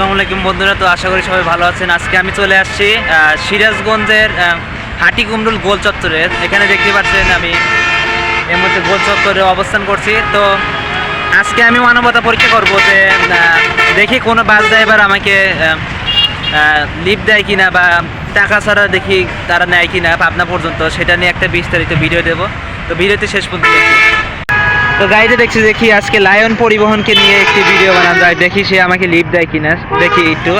আসসালামু আলাইকুম বন্ধুরা তো আশা করি সবাই ভালো আছেন। আজকে আমি চলে আসছি সিরাজগঞ্জের আহ, হাটি কুমরুল গোল চত্বরে। এখানে দেখতে পাচ্ছেন আমি এর মধ্যে গোল চত্বরে অবস্থান করছি। তো আজকে আমি মানবতা পরীক্ষা করব যে দেখি কোনো বাস ড্রাইভার আমাকে লিফট দেয় কিনা বা টাকা ছাড়া দেখি তারা নেয় কিনা পাবনা পর্যন্ত সেটা নিয়ে একটা বিস্তারিত ভিডিও দেবো। তো ভিডিওতে শেষ পর্যন্ত তো গাড়িতে দেখছি দেখি আজকে লায়ন পরিবহনকে নিয়ে একটি ভিডিও বানানো যায়। দেখি সে আমাকে লিভ দেয় কিনা। দেখি একটু।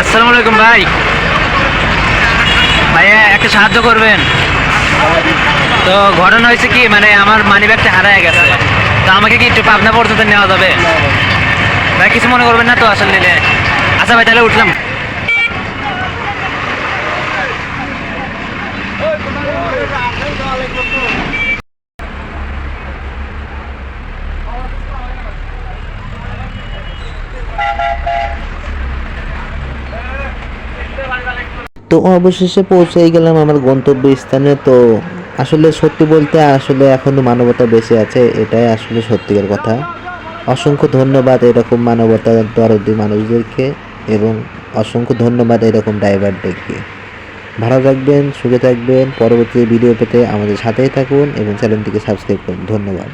আসসালামু আলাইকুম ভাই। ভাইয়া একটা সাহায্য করবেন? তো ঘটনা হয়েছে কি মানে আমার মানি ব্যাগটা হারায় গেছে। তো আমাকে কি একটু পাবনা পর্যন্ত নেওয়া যাবে? ভাই কিছু মনে করবেন না তো আসলে নিলে। আচ্ছা ভাই তাহলে উঠলাম। তো অবশেষে পৌঁছে গেলাম আমার গন্তব্য স্থানে তো আসলে সত্যি বলতে আসলে এখনও মানবতা বেঁচে আছে, এটাই আসলে সত্যিকার কথা। অসংখ্য ধন্যবাদ এরকম মানবতা দরদি মানুষদেরকে এবং অসংখ্য ধন্যবাদ এরকম ড্রাইভারদেরকে। ভালো থাকবেন, সুখে থাকবেন, পরবর্তী ভিডিও পেতে আমাদের সাথেই থাকুন এবং চ্যানেলটিকে সাবস্ক্রাইব করুন। ধন্যবাদ।